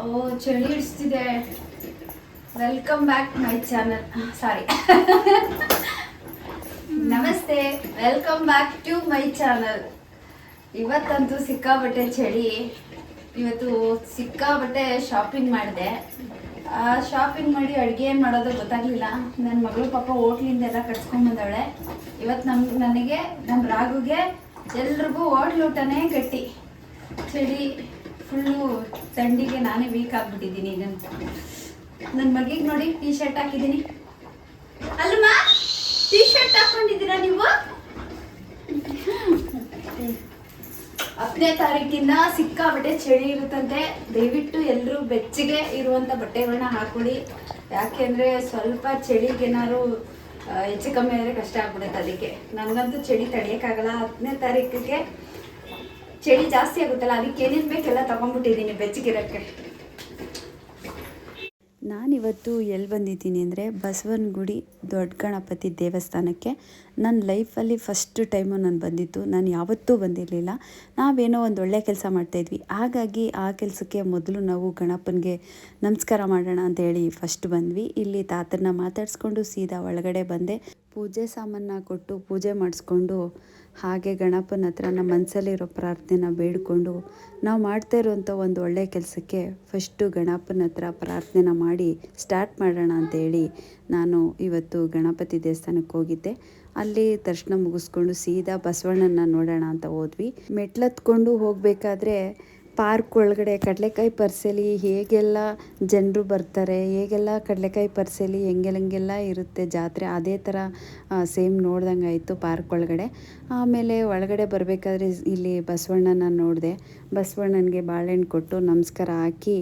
ಓ, ಚಳಿ ಹಿಡಿಸ್ತಿದೆ. Welcome back my channel sorry ನಮಸ್ತೆ. Welcome back to my channel ಇವತ್ತಂತೂ ಸಿಕ್ಕಾಬಟ್ಟೆ ಚಳಿ. ಇವತ್ತು ಸಿಕ್ಕಾಬಟ್ಟೆ ಶಾಪಿಂಗ್ ಮಾಡಿದೆ. ಶಾಪಿಂಗ್ ಮಾಡಿ ಅಡುಗೆ ಏನು ಮಾಡೋದು ಗೊತ್ತಾಗ್ಲಿಲ್ಲ. ನನ್ನ ಮಗಳು ಪಾಪ ಹೋಟ್ಲಿಂದ ಎಲ್ಲ ಕಟ್ಸ್ಕೊಂಡ್ಬಂದವಳೆ ಇವತ್ತು ನಮ್ಮ ನನಗೆ ನಮ್ಮ ರಾಗುಗೆ ಎಲ್ರಿಗೂ ಹೋಟ್ಲೂಟನೇ ಗಟ್ಟಿ. ಚಳಿ. ಫುಲ್ಲು ಥಂಡಿಗೆ ನಾನೇ ವೀಕ್ ಆಗ್ಬಿಟ್ಟಿದ್ದೀನಿ ಈಗ. ನನ್ನ ಮಗಿಗೆ ನೋಡಿ ಟೀ ಶರ್ಟ್ ಹಾಕಿದ್ದೀನಿ. ಅಲ್ಲಮ್ಮ ಟೀ ಶರ್ಟ್ ಹಾಕೊಂಡಿದ್ದೀರಾ ನೀವು? ಹತ್ತನೇ ತಾರೀಕಿನ ಸಿಕ್ಕಾಬಟ್ಟೆ ಚಳಿ ಇರುತ್ತಂತೆ. ದಯವಿಟ್ಟು ಎಲ್ಲರೂ ಬೆಚ್ಚಗೆ ಇರುವಂಥ ಬಟ್ಟೆಗಳನ್ನ ಹಾಕೊಳ್ಳಿ ಯಾಕೆಂದರೆ ಸ್ವಲ್ಪ ಚಳಿಗೇನಾದ್ರು ಹೆಚ್ಚು ಕಮ್ಮಿ ಆದರೆ ಕಷ್ಟ ಆಗ್ಬಿಡುತ್ತೆ ಅದಕ್ಕೆ. ನನಗಂತೂ ಚಳಿ ತಡೆಯೋಕ್ಕಾಗಲ್ಲ. ಹತ್ತನೇ ತಾರೀಕಿಗೆ ಚಳಿ ಜಾಸ್ತಿ ಆಗುತ್ತಲ್ಲ, ಅದಕ್ಕೆ ಏನೇನು ಬೇಕೆಲ್ಲ ತಗೊಂಡ್ಬಿಟ್ಟಿದ್ದೀನಿ ಬೆಚ್ಚಗಿರೋಕ್ಕೆ. ನಾನಿವತ್ತು ಎಲ್ಲಿ ಬಂದಿದ್ದೀನಿ ಅಂದರೆ ಬಸವನಗುಡಿ ದೊಡ್ಡ ಗಣಪತಿ ದೇವಸ್ಥಾನಕ್ಕೆ. ನನ್ನ ಲೈಫಲ್ಲಿ ಫಸ್ಟ್ ಟೈಮು ನಾನು ಬಂದಿತ್ತು ನಾನು ಯಾವತ್ತೂ ಬಂದಿರಲಿಲ್ಲ. ನಾವೇನೋ ಒಂದು ಒಳ್ಳೆ ಕೆಲಸ ಮಾಡ್ತಾಯಿದ್ವಿ ಹಾಗಾಗಿ ಆ ಕೆಲಸಕ್ಕೆ ಮೊದಲು ನಾವು ಗಣಪನಿಗೆ ನಮಸ್ಕಾರ ಮಾಡೋಣ ಅಂತ ಹೇಳಿ ಫಸ್ಟ್ ಬಂದ್ವಿ. ಇಲ್ಲಿ ತಾತನ ಮಾತಾಡಿಸ್ಕೊಂಡು ಸೀದಾ ಒಳಗಡೆ ಬಂದೆ. ಪೂಜೆ ಸಾಮಾನ ಕೊಟ್ಟು ಪೂಜೆ ಮಾಡಿಸ್ಕೊಂಡು ಹಾಗೆ ಗಣಪನ ಹತ್ರ ನಮ್ಮ ಮನಸ್ಸಲ್ಲಿರೋ ಪ್ರಾರ್ಥನೆನ ಬೇಡಿಕೊಂಡು ನಾವು ಮಾಡ್ತಾ ಇರುವಂಥ ಒಂದು ಒಳ್ಳೆಯ ಕೆಲಸಕ್ಕೆ ಫಸ್ಟು ಗಣಪನ ಹತ್ರ ಪ್ರಾರ್ಥನೆನ ಮಾಡಿ ಸ್ಟಾರ್ಟ್ ಮಾಡೋಣ ಅಂತೇಳಿ ನಾನು ಇವತ್ತು ಗಣಪತಿ ದೇವಸ್ಥಾನಕ್ಕೆ ಹೋಗಿದ್ದೆ. ಅಲ್ಲಿ ದರ್ಶನ ಮುಗಿಸ್ಕೊಂಡು ಸೀದಾ ಬಸವಣ್ಣನ ನೋಡೋಣ ಅಂತ ಹೋದ್ವಿ. ಮೆಟ್ಲತ್ಕೊಂಡು ಹೋಗಬೇಕಾದ್ರೆ ಪಾರ್ಕ್ ಒಳಗಡೆ, ಕಡಲೆಕಾಯಿ ಪರಿಸೆಲಿ ಹೇಗೆಲ್ಲ ಜನರು ಬರ್ತಾರೆ, ಹೇಗೆಲ್ಲ ಕಡಲೆಕಾಯಿ ಪರಿಸೆಲಿ ಹೆಂಗೆಲ್ಲ ಇರುತ್ತೆ ಜಾತ್ರೆ, ಅದೇ ಥರ ಸೇಮ್ ನೋಡ್ದಂಗೆ ಆಯಿತು ಪಾರ್ಕ್ ಒಳಗಡೆ. ಆಮೇಲೆ ಒಳಗಡೆ ಬರಬೇಕಾದ್ರೆ ಇಲ್ಲಿ ಬಸವಣ್ಣನ ನೋಡಿದೆ. ಬಸವಣ್ಣನಿಗೆ ಬಾಳೆಹಣ್ಣು ಕೊಟ್ಟು ನಮಸ್ಕಾರ ಹಾಕಿ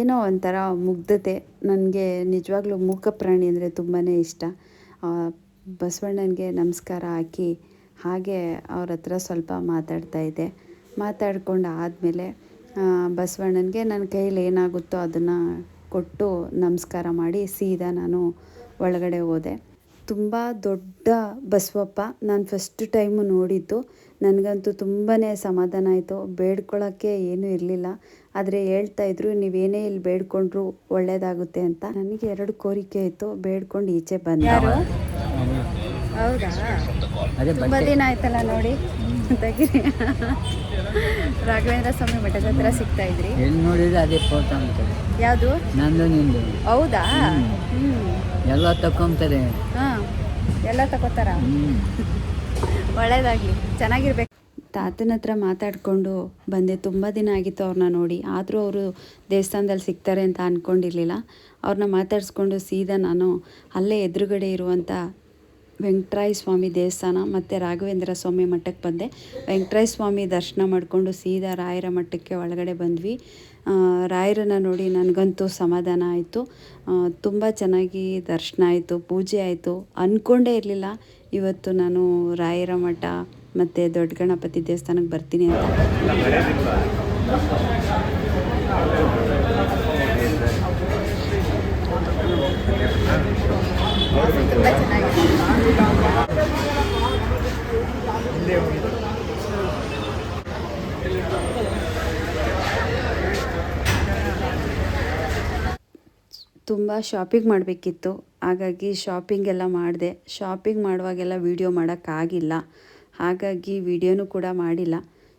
ಏನೋ ಒಂಥರ ಮುಗ್ಧತೆ. ನನಗೆ ನಿಜವಾಗ್ಲೂ ಮೂಕ ಪ್ರಾಣಿ ಅಂದರೆ ತುಂಬಾ ಇಷ್ಟ. ಬಸವಣ್ಣನಿಗೆ ನಮಸ್ಕಾರ ಹಾಕಿ, ಹಾಗೆ ಅವ್ರ ಹತ್ರ ಸ್ವಲ್ಪ ಮಾತಾಡ್ತಾ ಇದ್ದೆ. ಮಾತಾಡ್ಕೊಂಡು ಆದಮೇಲೆ ಬಸವಣ್ಣನಿಗೆ ನನ್ನ ಕೈಯಲ್ಲಿ ಏನಾಗುತ್ತೋ ಅದನ್ನು ಕೊಟ್ಟು ನಮಸ್ಕಾರ ಮಾಡಿ ಸೀದಾ ನಾನು ಒಳಗಡೆ ಹೋದೆ. ತುಂಬ ದೊಡ್ಡ ಬಸವಪ್ಪ ನಾನು ಫಸ್ಟ್ ಟೈಮು ನೋಡಿದ್ದು. ನನಗಂತೂ ತುಂಬಾ ಸಮಾಧಾನ ಆಯಿತು. ಬೇಡ್ಕೊಳ್ಳೋಕ್ಕೆ ಏನೂ ಇರಲಿಲ್ಲ. ಆದರೆ ಹೇಳ್ತಾ ಇದ್ರು ನೀವೇನೇ ಇಲ್ಲಿ ಬೇಡ್ಕೊಂಡ್ರು ಒಳ್ಳೇದಾಗುತ್ತೆ ಅಂತ. ನನಗೆ ಎರಡು ಕೋರಿಕೆ ಇತ್ತು. ಬೇಡ್ಕೊಂಡು ಈಚೆ ಬಂದೆ. ಹೌದಾ? ಅದೇ ತುಂಬ ದಿನ ಆಯ್ತಲ್ಲ ನೋಡಿ. ತೆಗಿರಿ ರಾಘವೇಂದ್ರ ಸ್ವಾಮಿ ಮಠದ ಹತ್ರ ಸಿಗ್ತಾ ಇದ್ರಿ. ಎಲ್ಲಿ ನೋಡಿದ್ರೆ ಅದೇ ಫೋಟೋ ಅಂತ. ಯಾವುದು? ನಂದು ನಿಂದು ಹೌದಾ ಹ್ಞೂ ಎಲ್ಲ ತಕೊಂತಾರೆ. ಹಾಂ ಎಲ್ಲ ತಗೋತಾರ? ಒಳ್ಳೇದಾಗಲಿ ಒಳ್ಳೇದಾಗ್ಲಿ ಚೆನ್ನಾಗಿರ್ಬೇಕು. ತಾತನ ಹತ್ರ ಮಾತಾಡಿಕೊಂಡು ಬಂದೆ ತುಂಬ ದಿನ ಆಗಿತ್ತು ಅವ್ರನ್ನ ನೋಡಿ. ಆದರೂ ಅವರು ದೇವಸ್ಥಾನದಲ್ಲಿ ಸಿಗ್ತಾರೆ ಅಂತ ಅಂದ್ಕೊಂಡಿರಲಿಲ್ಲ ಅವ್ರನ್ನ ಮಾತಾಡಿಸ್ಕೊಂಡು ಸೀದಾ ನಾನು ಅಲ್ಲೇ ಎದುರುಗಡೆ ಇರುವಂಥ ವೆಂಕಟರಾಯ ಸ್ವಾಮಿ ದೇವಸ್ಥಾನ ಮತ್ತು ರಾಘವೇಂದ್ರ ಸ್ವಾಮಿ ಮಠಕ್ಕೆ ಬಂದೆ. ವೆಂಕಟರಾಯ ಸ್ವಾಮಿ ದರ್ಶನ ಮಾಡಿಕೊಂಡು ಸೀದಾ ರಾಯರ ಮಠಕ್ಕೆ ಒಳಗಡೆ ಬಂದ್ವಿ. ರಾಯರನ್ನ ನೋಡಿ ನನಗಂತೂ ಸಮಾಧಾನ ಆಯಿತು. ತುಂಬ ಚೆನ್ನಾಗಿ ದರ್ಶನ ಆಯಿತು, ಪೂಜೆ ಆಯಿತು. ಅಂದ್ಕೊಂಡೇ ಇರಲಿಲ್ಲ. ಇವತ್ತು ನಾನು ರಾಯರ ಮಠ ಮತ್ತು ದೊಡ್ಡ ಗಣಪತಿ ದೇವಸ್ಥಾನಕ್ಕೆ ಬರ್ತೀನಿ ಅಂತ. ತುಂಬ ಶಾಪಿಂಗ್ ಮಾಡಬೇಕಿತ್ತು. ಹಾಗಾಗಿ ಶಾಪಿಂಗ್ ಎಲ್ಲ ಮಾಡಿದೆ. ಶಾಪಿಂಗ್ ಮಾಡುವಾಗೆಲ್ಲ ವೀಡಿಯೋ ಮಾಡೋಕ್ಕಾಗಿಲ್ಲ. ಹಾಗಾಗಿ ವೀಡಿಯೋನೂ ಕೂಡ ಮಾಡಿಲ್ಲ.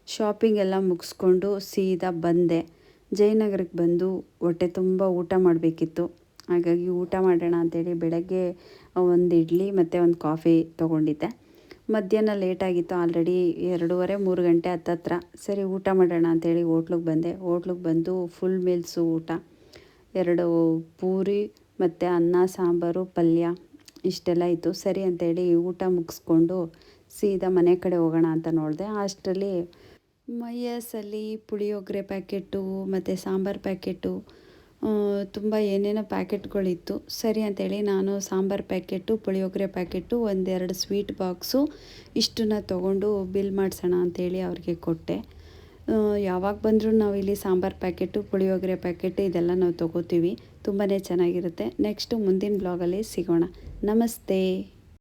ಶಾಪಿಂಗ್ ಎಲ್ಲ ಮುಗಿಸ್ಕೊಂಡು ಸೀದಾ ಬಂದೆ. ಜಯನಗರಕ್ಕೆ ಬಂದು ಹೊಟ್ಟೆ ತುಂಬ ಊಟ ಮಾಡಬೇಕಿತ್ತು. ಹಾಗಾಗಿ ಊಟ ಮಾಡೋಣ ಅಂತೇಳಿ ಬೆಳಗ್ಗೆ ಒಂದು ಇಡ್ಲಿ ಮತ್ತು ಒಂದು ಕಾಫಿ ತೊಗೊಂಡಿದ್ದೆ. ಮಧ್ಯಾಹ್ನ ಲೇಟಾಗಿತ್ತು ಆಲ್ರೆಡಿ ಎರಡೂವರೆ, ಮೂರು ಗಂಟೆ ಹತ್ತತ್ರ. ಸರಿ, ಊಟ ಮಾಡೋಣ ಅಂತೇಳಿ ಹೋಟ್ಲಿಗೆ ಬಂದೆ. ಹೋಟ್ಲಿಗೆ ಬಂದು ಫುಲ್ ಮೀಲ್ಸು ಊಟ. ಎರಡು ಪೂರಿ ಮತ್ತು ಅನ್ನ, ಸಾಂಬಾರು, ಪಲ್ಯ ಇಷ್ಟೆಲ್ಲ ಇತ್ತು. ಸರಿ ಅಂತೇಳಿ ಊಟ ಮುಗಿಸ್ಕೊಂಡು ಸೀದಾ ಮನೆ ಕಡೆ ಹೋಗೋಣ ಅಂತ ನೋಡಿದೆ. ಅಷ್ಟರಲ್ಲಿ ಮೈಯಸಲ್ಲಿ ಪುಳಿಯೋಗರೆ ಪ್ಯಾಕೆಟು ಮತ್ತು ಸಾಂಬಾರು ಪ್ಯಾಕೆಟು ತುಂಬ ಏನೇನೋ ಪ್ಯಾಕೆಟ್ಗಳಿತ್ತು. ಸರಿ ಅಂತೇಳಿ ನಾನು ಸಾಂಬಾರು ಪ್ಯಾಕೆಟು, ಪುಳಿಯೋಗರೆ ಪ್ಯಾಕೆಟು, ಒಂದೆರಡು ಸ್ವೀಟ್ ಬಾಕ್ಸು, ಇಷ್ಟನ್ನ ತೊಗೊಂಡು ಬಿಲ್ ಮಾಡಿಸೋಣ ಅಂತೇಳಿ ಅವ್ರಿಗೆ ಕೊಟ್ಟೆ. ಯಾವಾಗ ಬಂದರೂ ನಾವು ಇಲ್ಲಿ ಸಾಂಬಾರು ಪ್ಯಾಕೆಟು, ಪುಳಿಯೋಗರೆ ಪ್ಯಾಕೆಟು ಇದೆಲ್ಲ ನಾವು ತೊಗೋತೀವಿ. ತುಂಬಾ ಚೆನ್ನಾಗಿರುತ್ತೆ. ನೆಕ್ಸ್ಟು ಮುಂದಿನ ಬ್ಲಾಗಲ್ಲಿ ಸಿಗೋಣ. ನಮಸ್ತೆ!